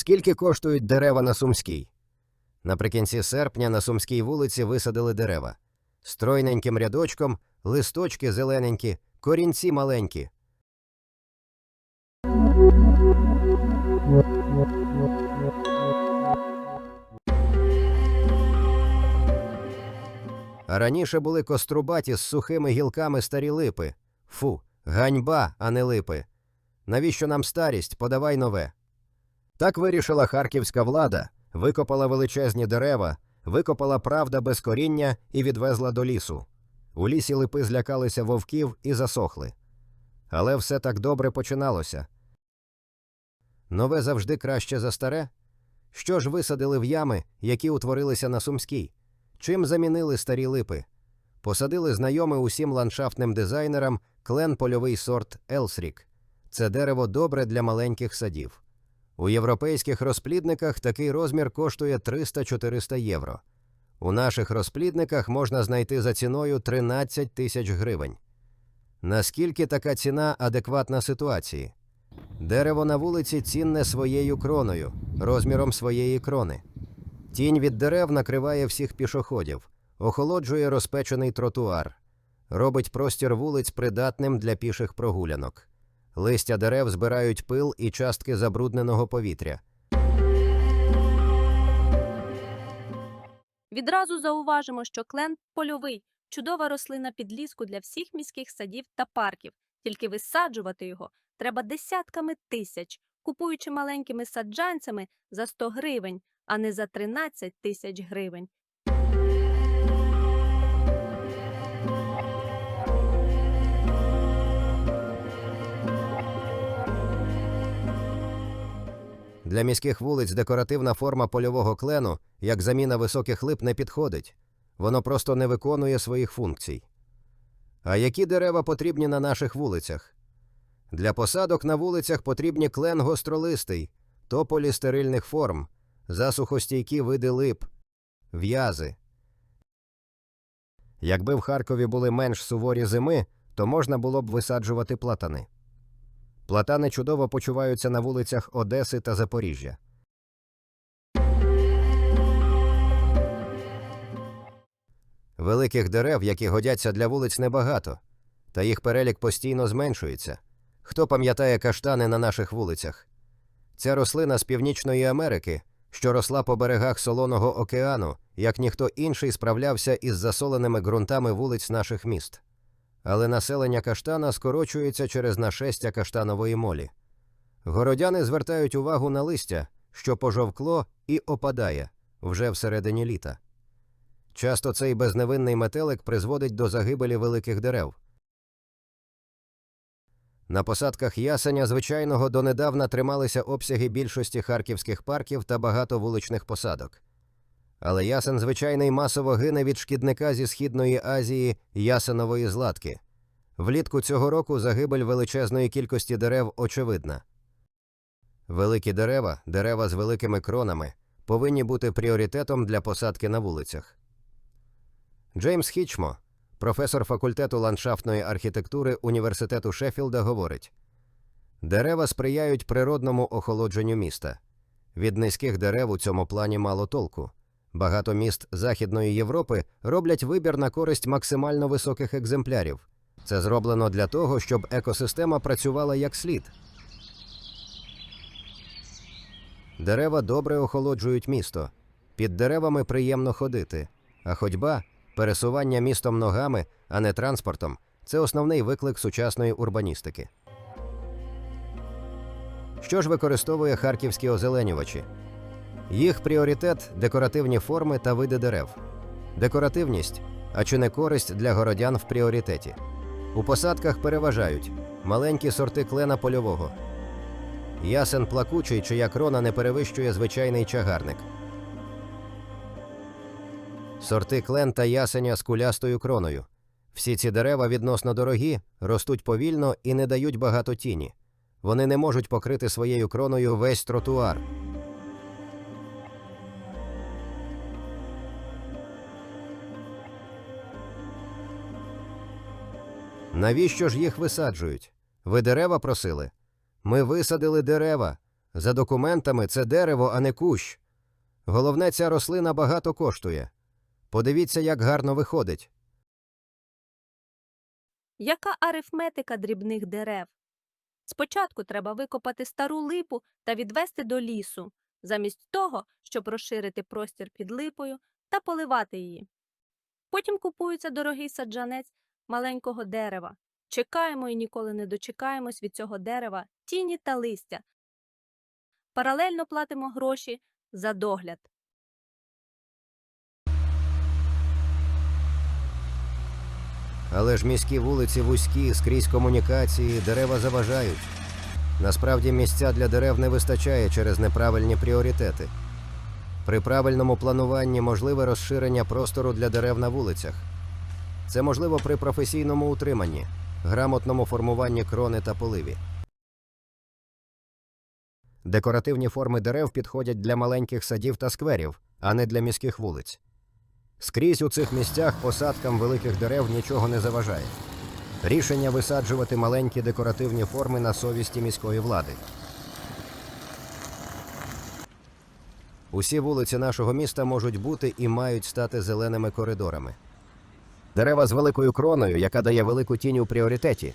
Скільки коштують дерева на Сумській? Наприкінці серпня на Сумській вулиці висадили дерева. Стройненьким рядочком, листочки зелененькі, корінці маленькі. Раніше були кострубаті з сухими гілками старі липи. Фу, ганьба, а не липи. Навіщо нам старість? Подавай нове. Так вирішила харківська влада, викопала величезні дерева, викопала правда без коріння і відвезла до лісу. У лісі липи злякалися вовків і засохли. Але все так добре починалося. Нове завжди краще за старе. Що ж висадили в ями, які утворилися на Сумській? Чим замінили старі липи? Посадили знайомий усім ландшафтним дизайнерам клен польовий сорт Елсрік. Це дерево добре для маленьких садів. У європейських розплідниках такий розмір коштує 300-400 євро. У наших розплідниках можна знайти за ціною 13 тисяч гривень. Наскільки така ціна адекватна ситуації? Дерево на вулиці цінне своєю кроною, розміром своєї крони. Тінь від дерев накриває всіх пішоходів, охолоджує розпечений тротуар, робить простір вулиць придатним для піших прогулянок. Листя дерев збирають пил і частки забрудненого повітря. Відразу зауважимо, що клен польовий чудова рослина підліску для всіх міських садів та парків. Тільки висаджувати його треба десятками тисяч, купуючи маленькими саджанцями за 100 гривень, а не за 13 тисяч гривень. Для міських вулиць декоративна форма польового клену, як заміна високих лип, не підходить. Воно просто не виконує своїх функцій. А які дерева потрібні на наших вулицях? Для посадок на вулицях потрібні клен гостролистий, тополі стерильних форм, засухостійкі види лип, в'язи. Якби в Харкові були менш суворі зими, то можна було б висаджувати платани. Платани чудово почуваються на вулицях Одеси та Запоріжжя. Великих дерев, які годяться для вулиць, небагато, та їх перелік постійно зменшується. Хто пам'ятає каштани на наших вулицях? Ця рослина з Північної Америки, що росла по берегах Солоного океану, як ніхто інший справлявся із засоленими ґрунтами вулиць наших міст. Але населення каштана скорочується через нашестя каштанової молі. Городяни звертають увагу на листя, що пожовкло і опадає вже всередині літа. Часто цей безневинний метелик призводить до загибелі великих дерев. На посадках ясеня звичайного донедавна трималися обсяги більшості харківських парків та багато вуличних посадок. Але ясен звичайний масово гине від шкідника зі Східної Азії ясенової златки. Влітку цього року загибель величезної кількості дерев очевидна. Великі дерева, дерева з великими кронами, повинні бути пріоритетом для посадки на вулицях. Джеймс Хічмо, професор факультету ландшафтної архітектури Університету Шеффілда, говорить: дерева сприяють природному охолодженню міста. Від низьких дерев у цьому плані мало толку. Багато міст Західної Європи роблять вибір на користь максимально високих екземплярів. Це зроблено для того, щоб екосистема працювала як слід. Дерева добре охолоджують місто. Під деревами приємно ходити, а ходьба, пересування містом ногами, а не транспортом це основний виклик сучасної урбаністики. Що ж використовує харківські озеленювачі? Їх пріоритет декоративні форми та види дерев. Декоративність, а чи не користь для городян в пріоритеті. У посадках переважають маленькі сорти клена польового, ясен плакучий, чия крона не перевищує звичайний чагарник. Сорти клен та ясеня з кулястою кроною. Всі ці дерева відносно дорогі, ростуть повільно і не дають багато тіні. Вони не можуть покрити своєю кроною весь тротуар. Навіщо ж їх висаджують? Ви дерева просили? Ми висадили дерева. За документами це дерево, а не кущ. Головне, ця рослина багато коштує. Подивіться, як гарно виходить. Яка арифметика дрібних дерев? Спочатку треба викопати стару липу та відвести до лісу, замість того, щоб розширити простір під липою та поливати її. Потім купується дорогий саджанець маленького дерева. Чекаємо і ніколи не дочекаємось від цього дерева тіні та листя. Паралельно платимо гроші за догляд. Але ж міські вулиці вузькі, скрізь комунікації, дерева заважають. Насправді місця для дерев не вистачає через неправильні пріоритети. При правильному плануванні можливе розширення простору для дерев на вулицях. Це можливо при професійному утриманні, грамотному формуванні крони та поливі. Декоративні форми дерев підходять для маленьких садів та скверів, а не для міських вулиць. Скрізь у цих місцях посадкам великих дерев нічого не заважає. Рішення висаджувати маленькі декоративні форми на совісті міської влади. Усі вулиці нашого міста можуть бути і мають стати зеленими коридорами. Дерева з великою кроною, яка дає велику тінь у пріоритеті,